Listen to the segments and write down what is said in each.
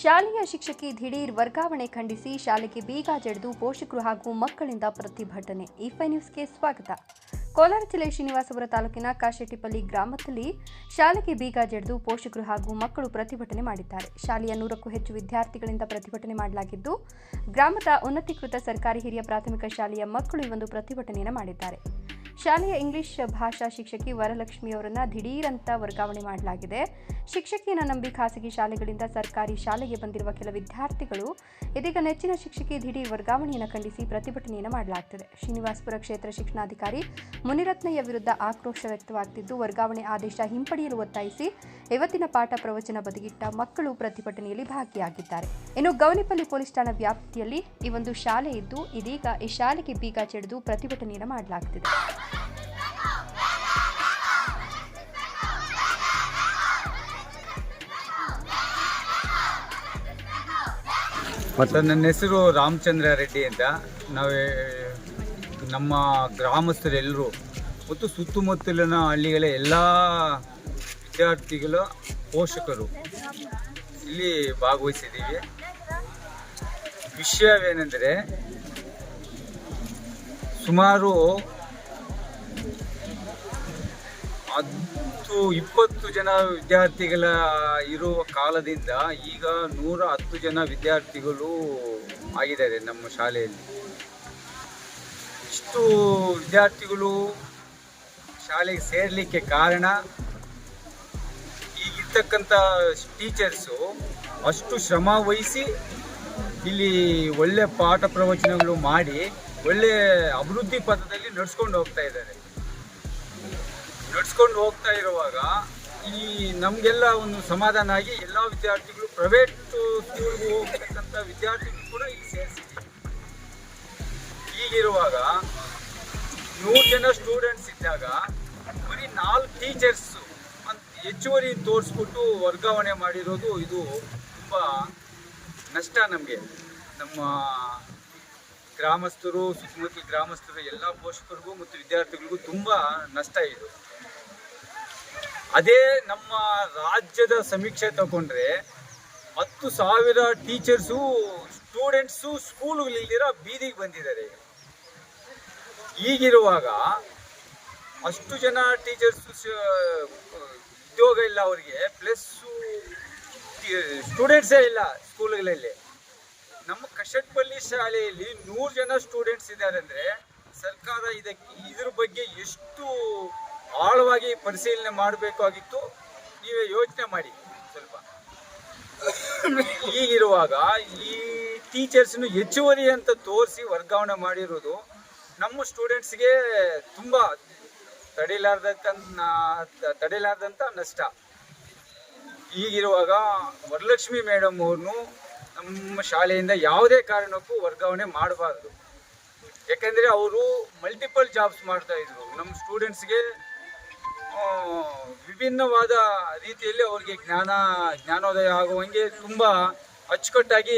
ಶಾಲೆಯ ಶಿಕ್ಷಕಿ ದಿಢೀರ್ ವರ್ಗಾವಣೆ ಖಂಡಿಸಿ ಶಾಲೆಗೆ ಬೀಗ ಜಡಿದು ಪೋಷಕರು ಹಾಗೂ ಮಕ್ಕಳಿಂದ ಪ್ರತಿಭಟನೆ. ಇಫೈ ನ್ಯೂಸ್ಗೆ ಸ್ವಾಗತ. ಕೋಲಾರ ಜಿಲ್ಲೆ ಶ್ರೀನಿವಾಸಪುರ ತಾಲೂಕಿನ ಕಾಶೆಟ್ಟಿಪಲ್ಲಿ ಗ್ರಾಮದಲ್ಲಿ ಶಾಲೆಗೆ ಬೀಗ ಜಡಿದು ಪೋಷಕರು ಹಾಗೂ ಮಕ್ಕಳು ಪ್ರತಿಭಟನೆ ಮಾಡಿದ್ದಾರೆ. ಶಾಲೆಯ ನೂರಕ್ಕೂ ಹೆಚ್ಚು ವಿದ್ಯಾರ್ಥಿಗಳಿಂದ ಪ್ರತಿಭಟನೆ ಮಾಡಲಾಗಿದ್ದು, ಗ್ರಾಮದ ಉನ್ನತೀಕೃತ ಸರ್ಕಾರಿ ಹಿರಿಯ ಪ್ರಾಥಮಿಕ ಶಾಲೆಯ ಮಕ್ಕಳು ಈ ಒಂದು ಪ್ರತಿಭಟನೆಯನ್ನು ಮಾಡಿದ್ದಾರೆ. ಶಾಲೆಯ ಇಂಗ್ಲಿಷ್ ಭಾಷಾ ಶಿಕ್ಷಕಿ ವರಲಕ್ಷ್ಮಿ ಅವರನ್ನು ದಿಢೀರಂತ ವರ್ಗಾವಣೆ ಮಾಡಲಾಗಿದೆ. ಶಿಕ್ಷಕಿಯನ್ನು ನಂಬಿ ಖಾಸಗಿ ಶಾಲೆಗಳಿಂದ ಸರ್ಕಾರಿ ಶಾಲೆಗೆ ಬಂದಿರುವ ಕೆಲ ವಿದ್ಯಾರ್ಥಿಗಳು ಇದೀಗ ನೆಚ್ಚಿನ ಶಿಕ್ಷಕಿ ದಿಢೀರ್ ವರ್ಗಾವಣೆಯನ್ನು ಖಂಡಿಸಿ ಪ್ರತಿಭಟನೆಯನ್ನು ಮಾಡಲಾಗ್ತಿದೆ. ಶ್ರೀನಿವಾಸಪುರ ಕ್ಷೇತ್ರ ಶಿಕ್ಷಣಾಧಿಕಾರಿ ಮುನಿರತ್ನಯ್ಯ ವಿರುದ್ಧ ಆಕ್ರೋಶ ವ್ಯಕ್ತವಾಗ್ತಿದ್ದು, ವರ್ಗಾವಣೆ ಆದೇಶ ಹಿಂಪಡೆಯಲು ಒತ್ತಾಯಿಸಿ ಇವತ್ತಿನ ಪಾಠ ಪ್ರವಚನ ಬದಿಗಿಟ್ಟ ಮಕ್ಕಳು ಪ್ರತಿಭಟನೆಯಲ್ಲಿ ಭಾಗಿಯಾಗಿದ್ದಾರೆ. ಇನ್ನು ಗೌನಿಪಲ್ಲಿ ಪೊಲೀಸ್ ಠಾಣಾ ವ್ಯಾಪ್ತಿಯಲ್ಲಿ ಈ ಒಂದು ಶಾಲೆ ಇದ್ದು, ಇದೀಗ ಈ ಶಾಲೆಗೆ ಬೀಗ ಚೆಡಿದು ಪ್ರತಿಭಟನೆಯನ್ನು ಮಾಡಲಾಗ್ತಿದೆ. ಮತ್ತು ನನ್ನ ಹೆಸರು ರಾಮಚಂದ್ರ ರೆಡ್ಡಿ ಅಂತ. ನಾವು ನಮ್ಮ ಗ್ರಾಮಸ್ಥರೆಲ್ಲರೂ ಮತ್ತು ಸುತ್ತಮುತ್ತಲಿನ ಹಳ್ಳಿಗಳ ಎಲ್ಲ ವಿದ್ಯಾರ್ಥಿಗಳ ಪೋಷಕರು ಇಲ್ಲಿ ಭಾಗವಹಿಸಿದ್ದೀವಿ. ವಿಷಯವೇನೆಂದರೆ ಸುಮಾರು ಹತ್ತು, ಇಪ್ಪತ್ತು ಜನ ವಿದ್ಯಾರ್ಥಿಗಳ ಇರುವ ಕಾಲದಿಂದ ಈಗ ನೂರ ಹತ್ತು ಜನ ವಿದ್ಯಾರ್ಥಿಗಳು ಆಗಿದ್ದಾರೆ ನಮ್ಮ ಶಾಲೆಯಲ್ಲಿ. ಇಷ್ಟು ವಿದ್ಯಾರ್ಥಿಗಳು ಶಾಲೆಗೆ ಸೇರಲಿಕ್ಕೆ ಕಾರಣ ಈಗಿರ್ತಕ್ಕಂಥ ಟೀಚರ್ಸು ಅಷ್ಟು ಶ್ರಮ ವಹಿಸಿ ಇಲ್ಲಿ ಒಳ್ಳೆ ಪಾಠ ಪ್ರವಚನಗಳು ಮಾಡಿ ಒಳ್ಳೆ ಅಭಿವೃದ್ಧಿ ಪಥದಲ್ಲಿ ನಡೆಸ್ಕೊಂಡು ಹೋಗ್ತಾ ಇದ್ದಾರೆ. ನಡ್ಸ್ಕೊಂಡು ಹೋಗ್ತಾ ಇರುವಾಗ ಈ ನಮಗೆಲ್ಲ ಒಂದು ಸಮಾಧಾನ ಆಗಿ ಎಲ್ಲ ವಿದ್ಯಾರ್ಥಿಗಳು ಪ್ರೈವೇಟ್ ಸ್ಕೂಲ್ಗೆ ಹೋಗ್ತಕ್ಕಂಥ ವಿದ್ಯಾರ್ಥಿಗಳು ಕೂಡ ಇಲ್ಲಿ ಸೇರಿಸಿದ್ದೀವಿ ಈಗಿರುವಾಗ ನೂರು ಜನ ಸ್ಟೂಡೆಂಟ್ಸ್ ಇದ್ದಾಗ ಬರೀ ನಾಲ್ಕು ಟೀಚರ್ಸ್ ಹೆಚ್ಚುವರಿ ತೋರಿಸ್ಬಿಟ್ಟು ವರ್ಗಾವಣೆ ಮಾಡಿರೋದು ಇದು ತುಂಬ ನಷ್ಟ ನಮಗೆ. ನಮ್ಮ ಗ್ರಾಮಸ್ಥರು, ಸುತ್ತಮುತ್ತಲ ಗ್ರಾಮಸ್ಥರು, ಎಲ್ಲ ಪೋಷಕರಿಗೂ ಮತ್ತು ವಿದ್ಯಾರ್ಥಿಗಳಿಗೂ ತುಂಬ ನಷ್ಟ ಇದು. ಅದೇ ನಮ್ಮ ರಾಜ್ಯದ ಸಮೀಕ್ಷೆ ತಗೊಂಡ್ರೆ ಹತ್ತು ಸಾವಿರ ಟೀಚರ್ಸು, ಸ್ಟೂಡೆಂಟ್ಸು ಸ್ಕೂಲ್ಗಳಿಲ್ದಿರೋ ಬೀದಿಗೆ ಬಂದಿದ್ದಾರೆ ಈಗ. ಈಗಿರುವಾಗ ಅಷ್ಟು ಜನ ಟೀಚರ್ಸ್ ಉದ್ಯೋಗ ಇಲ್ಲ ಅವರಿಗೆ, ಪ್ಲಸ್ಸು, ಸ್ಟೂಡೆಂಟ್ಸೇ ಇಲ್ಲ ಸ್ಕೂಲ್ಗಳಲ್ಲಿ ನಮ್ಮ ಕಷಟ್ಪಲ್ಲಿ ಶಾಲೆಯಲ್ಲಿ ನೂರು ಜನ ಸ್ಟೂಡೆಂಟ್ಸ್ ಇದ್ದಾರೆ ಅಂದರೆ ಸರ್ಕಾರ ಇದಕ್ಕೆ ಇದ್ರ ಬಗ್ಗೆ ಎಷ್ಟು ಆಳವಾಗಿ ಪರಿಶೀಲನೆ ಮಾಡಬೇಕಾಗಿತ್ತು ನೀವೇ ಯೋಚನೆ ಮಾಡಿ ಸ್ವಲ್ಪ. ಈಗಿರುವಾಗ ಈ ಟೀಚರ್ಸ್ನು ಹೆಚ್ಚುವರಿ ಅಂತ ತೋರಿಸಿ ವರ್ಗಾವಣೆ ಮಾಡಿರೋದು ನಮ್ಮ ಸ್ಟೂಡೆಂಟ್ಸ್ಗೆ ತುಂಬ ತಡೆಯಲಾರ್ದ ತಡೆಯಲಾರ್ದಂಥ ನಷ್ಟ. ಈಗಿರುವಾಗ ವರಲಕ್ಷ್ಮಿ ಮೇಡಮ್ ಅವ್ರನ್ನು ನಮ್ಮ ಶಾಲೆಯಿಂದ ಯಾವುದೇ ಕಾರಣಕ್ಕೂ ವರ್ಗಾವಣೆ ಮಾಡಬಾರ್ದು. ಯಾಕೆಂದರೆ ಅವರು ಮಲ್ಟಿಪಲ್ ಜಾಬ್ಸ್ ಮಾಡ್ತಾ ಇದ್ರು. ನಮ್ಮ ಸ್ಟೂಡೆಂಟ್ಸ್ಗೆ ವಿಭಿನ್ನವಾದ ರೀತಿಯಲ್ಲಿ ಅವ್ರಿಗೆ ಜ್ಞಾನ, ಜ್ಞಾನೋದಯ ಆಗುವಂಗೆ ತುಂಬ ಅಚ್ಚುಕಟ್ಟಾಗಿ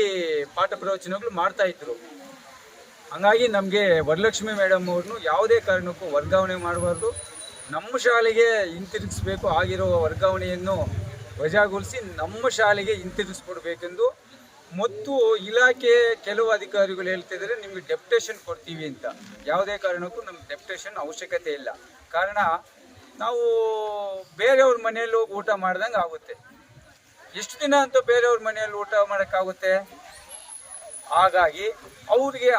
ಪಾಠ ಪ್ರವಚನಗಳು ಮಾಡ್ತಾ ಇದ್ರು. ಹಂಗಾಗಿ ನಮಗೆ ವರಲಕ್ಷ್ಮಿ ಮೇಡಮ್ ಅವ್ರನ್ನು ಯಾವುದೇ ಕಾರಣಕ್ಕೂ ವರ್ಗಾವಣೆ ಮಾಡಬಾರ್ದು. ನಮ್ಮ ಶಾಲೆಗೆ ಹಿಂತಿರುಗಿಸ್ಬೇಕು ಆಗಿರೋ ವರ್ಗಾವಣೆಯನ್ನು ವಜಾಗೊಳಿಸಿ ನಮ್ಮ ಶಾಲೆಗೆ ಹಿಂತಿರುಗಿಸ್ಕೊಡ್ಬೇಕೆಂದು ಮತ್ತು ಇಲಾಖೆ ಕೆಲವು ಅಧಿಕಾರಿಗಳು ಹೇಳ್ತಿದ್ದಾರೆ, ನಿಮಗೆ ಡೆಪ್ಟೇಷನ್ ಕೊಡ್ತೀವಿ ಅಂತ. ಯಾವುದೇ ಕಾರಣಕ್ಕೂ ನಮ್ಗೆ ಡೆಪ್ಟೇಷನ್ ಅವಶ್ಯಕತೆ ಇಲ್ಲ. ಕಾರಣ, ನಾವು ಬೇರೆಯವ್ರ ಮನೆಯಲ್ಲಿ ಹೋಗಿ ಊಟ ಮಾಡ್ದಂಗೆ ಆಗುತ್ತೆ. ಎಷ್ಟು ದಿನ ಅಂತ ಬೇರೆಯವ್ರ ಮನೆಯಲ್ಲಿ ಊಟ ಮಾಡೋಕ್ಕಾಗುತ್ತೆ. ಹಾಗಾಗಿ, ಅವ್ರಿಗೆ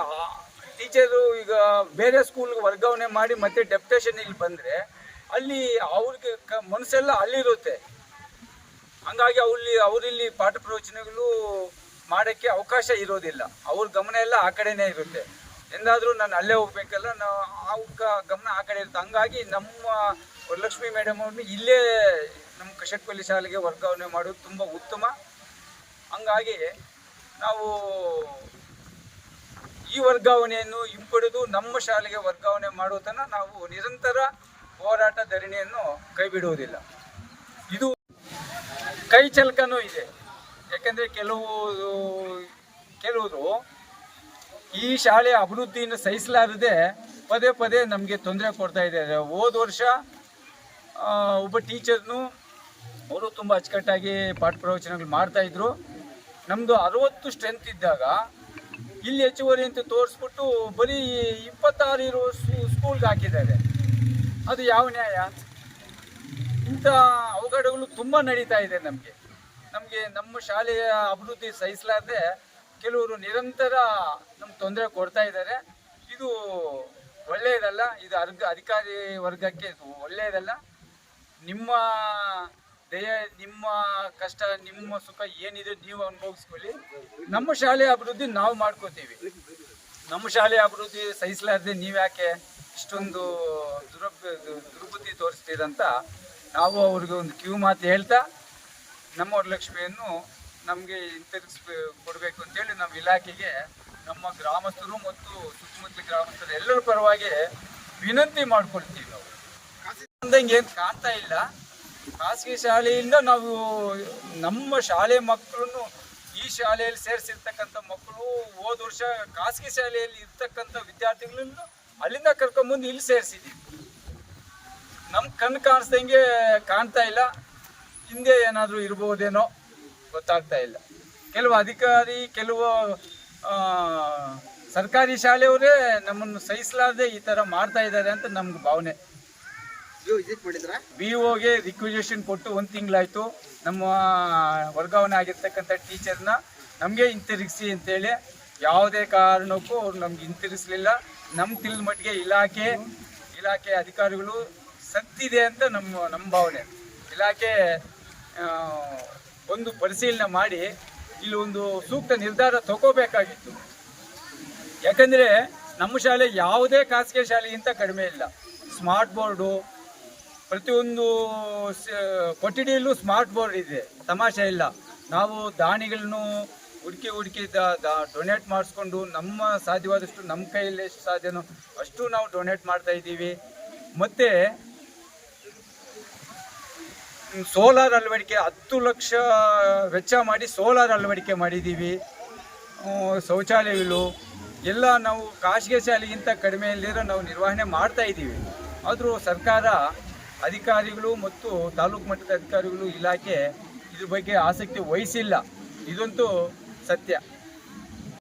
ಟೀಚರು ಈಗ ಬೇರೆ ಸ್ಕೂಲ್ಗೆ ವರ್ಗಾವಣೆ ಮಾಡಿ ಮತ್ತೆ ಡೆಪ್ಟೇಷನ್ ಇಲ್ಲಿ ಬಂದರೆ, ಅಲ್ಲಿ ಅವ್ರಿಗೆ ಕ ಮನಸ್ಸೆಲ್ಲ ಅಲ್ಲಿರುತ್ತೆ. ಹಂಗಾಗಿ ಅವ್ರಲ್ಲಿ, ಅವರಿಲ್ಲಿ ಪಾಠ ಪ್ರವಚನಗಳು ಮಾಡೋಕ್ಕೆ ಅವಕಾಶ ಇರೋದಿಲ್ಲ. ಅವ್ರ ಗಮನ ಎಲ್ಲ ಆ ಕಡೆನೇ ಇರುತ್ತೆ. ಎಂದಾದರೂ ನಾನು ಅಲ್ಲೇ ಹೋಗ್ಬೇಕಲ್ಲ ನಾವು ಅವ್ರ ಗಮನ ಆ ಕಡೆ ಇರುತ್ತೆ. ಹಂಗಾಗಿ ನಮ್ಮ ವರಲಕ್ಷ್ಮಿ ಮೇಡಮ್ ಅವ್ರನ್ನ ಇಲ್ಲೇ ನಮ್ಮ ಕಶಟ್ಪಲ್ಲಿ ಶಾಲೆಗೆ ವರ್ಗಾವಣೆ ಮಾಡೋದು ತುಂಬ ಉತ್ತಮ. ಹಂಗಾಗಿ ನಾವು ಈ ವರ್ಗಾವಣೆಯನ್ನು ಹಿಂಪಡೆದು ನಮ್ಮ ಶಾಲೆಗೆ ವರ್ಗಾವಣೆ ಮಾಡುವುದನ್ನು ನಾವು ನಿರಂತರ ಹೋರಾಟ ಧರಣಿಯನ್ನು ಕೈ ಬಿಡುವುದಿಲ್ಲ ಇದು ಕೈ ಚಲಕನೂ ಇದೆ. ಯಾಕಂದರೆ ಕೆಲವು ಕೆಲವರು ಈ ಶಾಲೆಯ ಅಭಿವೃದ್ಧಿಯನ್ನು ಸಹಿಸಲಾರದೆ ಪದೇ ಪದೇ ನಮಗೆ ತೊಂದರೆ ಕೊಡ್ತಾ ಇದ್ದಾರೆ ಹೋದ ವರ್ಷ ಒಬ್ಬ ಟೀಚರ್ನು ಅವರು ತುಂಬ ಅಚ್ಚುಕಟ್ಟಾಗಿ ಪಾಠ ಪ್ರವಚನಗಳು ಮಾಡ್ತಾಯಿದ್ರು ನಮ್ಮದು ಅರವತ್ತು ಸ್ಟ್ರೆಂತ್ ಇದ್ದಾಗ ಇಲ್ಲಿ ಹೆಚ್ಚುವರಿ ಅಂತ ತೋರಿಸ್ಬಿಟ್ಟು ಬರೀ ಇಪ್ಪತ್ತಾರು ಇರೋ ಸ್ಕೂಲ್ಗೆ ಹಾಕಿದ್ದಾರೆ. ಅದು ಯಾವ ನ್ಯಾಯ? ಇಂಥ ಅವಘಡಗಳು ತುಂಬ ನಡೀತಾ ಇದೆ ನಮಗೆ. ನಮಗೆ ನಮ್ಮ ಶಾಲೆಯ ಅಭಿವೃದ್ಧಿ ಸಹಿಸಲಾರದೆ ಕೆಲವರು ನಿರಂತರ ನಮ್ಗೆ ತೊಂದರೆ ಕೊಡ್ತಾ ಇದ್ದಾರೆ. ಇದು ಒಳ್ಳೆಯದಲ್ಲ, ಇದು ಅರ್ಗ ಅಧಿಕಾರಿ ವರ್ಗಕ್ಕೆ ಇದು ಒಳ್ಳೆಯದಲ್ಲ. ನಿಮ್ಮ ದಯ, ನಿಮ್ಮ ಕಷ್ಟ, ನಿಮ್ಮ ಸುಖ ಏನಿದೆ ನೀವು ಅನುಭವಿಸ್ಕೊಳ್ಳಿ. ನಮ್ಮ ಶಾಲೆಯ ಅಭಿವೃದ್ಧಿ ನಾವು ಮಾಡ್ಕೋತೀವಿ. ನಮ್ಮ ಶಾಲೆ ಅಭಿವೃದ್ಧಿ ಸಹಿಸಲಾರದೆ ನೀವ್ಯಾಕೆ ಇಷ್ಟೊಂದು ದುರಬ್, ದುರ್ಬುದ್ಧಿ ತೋರಿಸ್ತೀರಂತ ನಾವು ಅವ್ರಿಗೆ ಒಂದು ಕ್ಯೂ ಮಾತು ಹೇಳ್ತಾ ನಮ್ಮ ವರಲಕ್ಷ್ಮಿಯನ್ನು ನಮಗೆ ಹಿಂತಿರುಗಿಸ್ ಕೊಡಬೇಕು ಅಂತೇಳಿ ನಮ್ಮ ಇಲಾಖೆಗೆ ನಮ್ಮ ಗ್ರಾಮಸ್ಥರು ಮತ್ತು ಸುತ್ತಮುತ್ತಲ ಗ್ರಾಮಸ್ಥರು ಎಲ್ಲರ ಪರವಾಗಿ ವಿನಂತಿ ಮಾಡ್ಕೊಳ್ತೀವಿ ನಾವು. ಅಂದಂಗೆ ಏನು ಕಾಣ್ತಾ ಇಲ್ಲ. ಖಾಸಗಿ ಶಾಲೆಯಿಂದ ನಾವು ನಮ್ಮ ಶಾಲೆ ಮಕ್ಕಳನ್ನು ಈ ಶಾಲೆಯಲ್ಲಿ ಸೇರಿಸಿರ್ತಕ್ಕಂಥ ಮಕ್ಕಳು ಹೋದ ವರ್ಷ ಖಾಸಗಿ ಶಾಲೆಯಲ್ಲಿ ಇರ್ತಕ್ಕಂಥ ವಿದ್ಯಾರ್ಥಿಗಳನ್ನು ಅಲ್ಲಿಂದ ಕರ್ಕೊಂಬಂದು ಇಲ್ಲಿ ಸೇರಿಸಿದ್ದೀವಿ. ನಮ್ಮ ಕಣ್ಣು ಕಾಣಿಸ್ದಂಗೆ ಕಾಣ್ತಾ ಇಲ್ಲ. ಹಿಂದೆ ಏನಾದರೂ ಇರ್ಬೋದೇನೋ ಗೊತ್ತಾಗ್ತಾ ಇಲ್ಲ. ಕೆಲವು ಅಧಿಕಾರಿ ಕೆಲವು ಸರ್ಕಾರಿ ಶಾಲೆಯವರೇ ನಮ್ಮನ್ನು ಸಹಿಸಲಾರದೆ ಈ ಥರ ಮಾಡ್ತಾ ಇದ್ದಾರೆ ಅಂತ ನಮ್ಗೆ ಭಾವನೆ. ಬಿ ಒಗೆ ರಿಕ್ವಿಜೇಷನ್ ಕೊಟ್ಟು ಒಂದು ತಿಂಗಳಾಯಿತು. ನಮ್ಮ ವರ್ಗಾವಣೆ ಆಗಿರ್ತಕ್ಕಂಥ ಟೀಚರ್ನ ನಮಗೆ ಹಿಂತಿರುಗಿಸಿ ಅಂತೇಳಿ ಯಾವುದೇ ಕಾರಣಕ್ಕೂ ಅವ್ರು ನಮ್ಗೆ ಹಿಂತಿರುಗಿಸ್ಲಿಲ್ಲ. ನಮ್ಮ ತಿಳಿದ ಮಟ್ಟಿಗೆ ಇಲಾಖೆ ಇಲಾಖೆ ಅಧಿಕಾರಿಗಳು ಸತ್ತಿದೆ ಅಂತ ನಮ್ಮ ನಮ್ಮ ಭಾವನೆ. ಇಲಾಖೆ ಒಂದು ಪರಿಶೀಲನೆ ಮಾಡಿ ಇಲ್ಲಿ ಒಂದು ಸೂಕ್ತ ನಿರ್ಧಾರ ತಗೋಬೇಕಾಗಿತ್ತು. ಯಾಕಂದರೆ ನಮ್ಮ ಶಾಲೆ ಯಾವುದೇ ಖಾಸಗಿ ಶಾಲೆಗಿಂತ ಕಡಿಮೆ ಇಲ್ಲ. ಸ್ಮಾರ್ಟ್ ಬೋರ್ಡು, ಪ್ರತಿಯೊಂದು ಕೊಠಡಿಯಲ್ಲೂ ಸ್ಮಾರ್ಟ್ ಬೋರ್ಡ್ ಇದೆ. ತಮಾಷೆ ಇಲ್ಲ. ನಾವು ದಾನಿಗಳನ್ನು ಹುಡುಕಿ ಹುಡುಕಿ ಡೊನೇಟ್ ಮಾಡಿಸ್ಕೊಂಡು ನಮ್ಮ ಸಾಧ್ಯವಾದಷ್ಟು ನಮ್ಮ ಕೈಯಲ್ಲಿ ಎಷ್ಟು ಸಾಧ್ಯನೋ ಅಷ್ಟು ನಾವು ಡೊನೇಟ್ ಮಾಡ್ತಾ ಇದ್ದೀವಿ. ಮತ್ತು ಸೋಲಾರ್ ಅಳವಡಿಕೆ ಹತ್ತು ಲಕ್ಷ ವೆಚ್ಚ ಮಾಡಿ ಸೋಲಾರ್ ಅಳವಡಿಕೆ ಮಾಡಿದ್ದೀವಿ. ಶೌಚಾಲಯಗಳು, ಎಲ್ಲ ನಾವು ಖಾಸಗಿ ಶಾಲೆಗಿಂತ ಕಡಿಮೆಯಲ್ಲಿರೋ ನಾವು ನಿರ್ವಹಣೆ ಮಾಡ್ತಾ ಇದ್ದೀವಿ. ಆದರೂ ಸರ್ಕಾರ ಅಧಿಕಾರಿಗಳು ಮತ್ತು ತಾಲೂಕು ಮಟ್ಟದ ಅಧಿಕಾರಿಗಳು ಇಲಾಖೆ ಇದ್ರ ಬಗ್ಗೆ ಆಸಕ್ತಿ ವಹಿಸಿಲ್ಲ. ಇದಂತೂ ಸತ್ಯ.